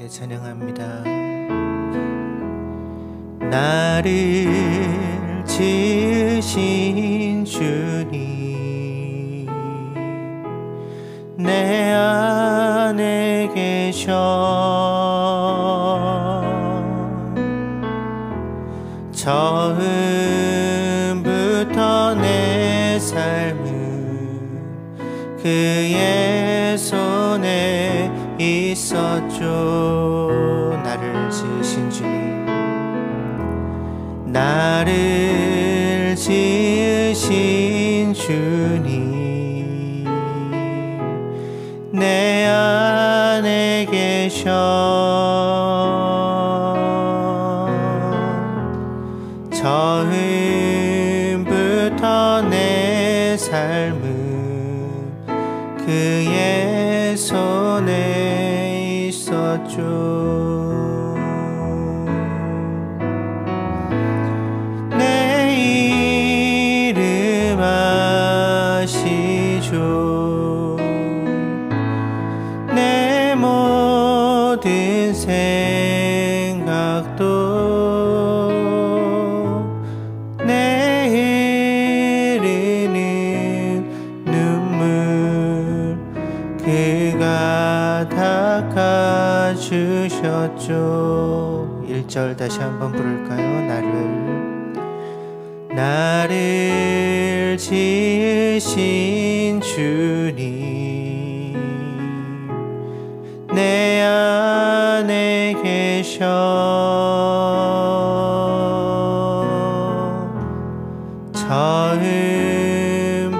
함께 찬양합니다. 나를 지으신 주님 내 안에 계셔 처음부터 내 삶은 그의 손에 있었죠. 나를 지으신 주님. 나를 지으신 주님. 내 안에 계셔. 처음 그의 손에 있었죠. 내 이름 아시죠? 내 모든 생각도 닦아주셨죠. 1절 다시 한번 부를까요? 나를. 나를 지으신 주님 내 안에 계셔.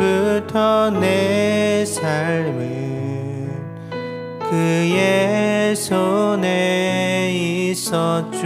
처음부터 내 삶은 그의 손에 있었죠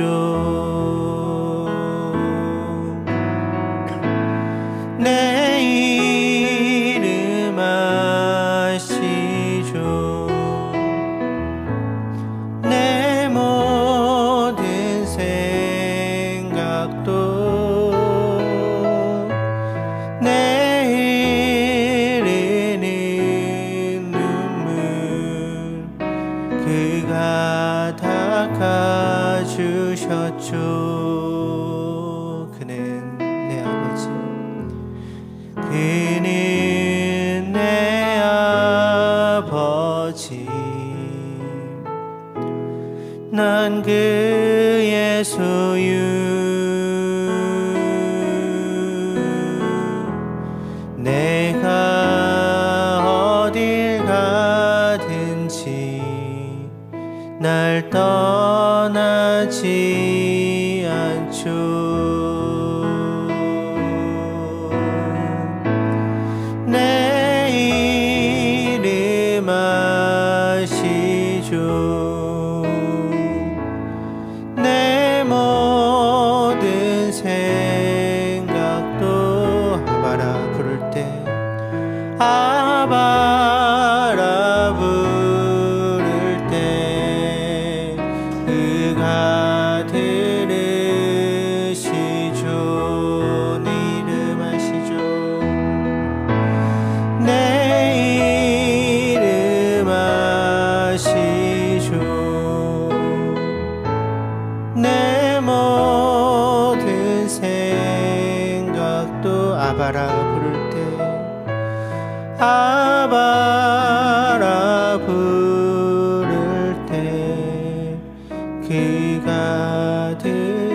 주셨죠 그는 내 아버지. 그는 내 아버지. 난 그의 소유 날 떠나지 않죠 바라 부를 때 아바라 부를 때 그가 들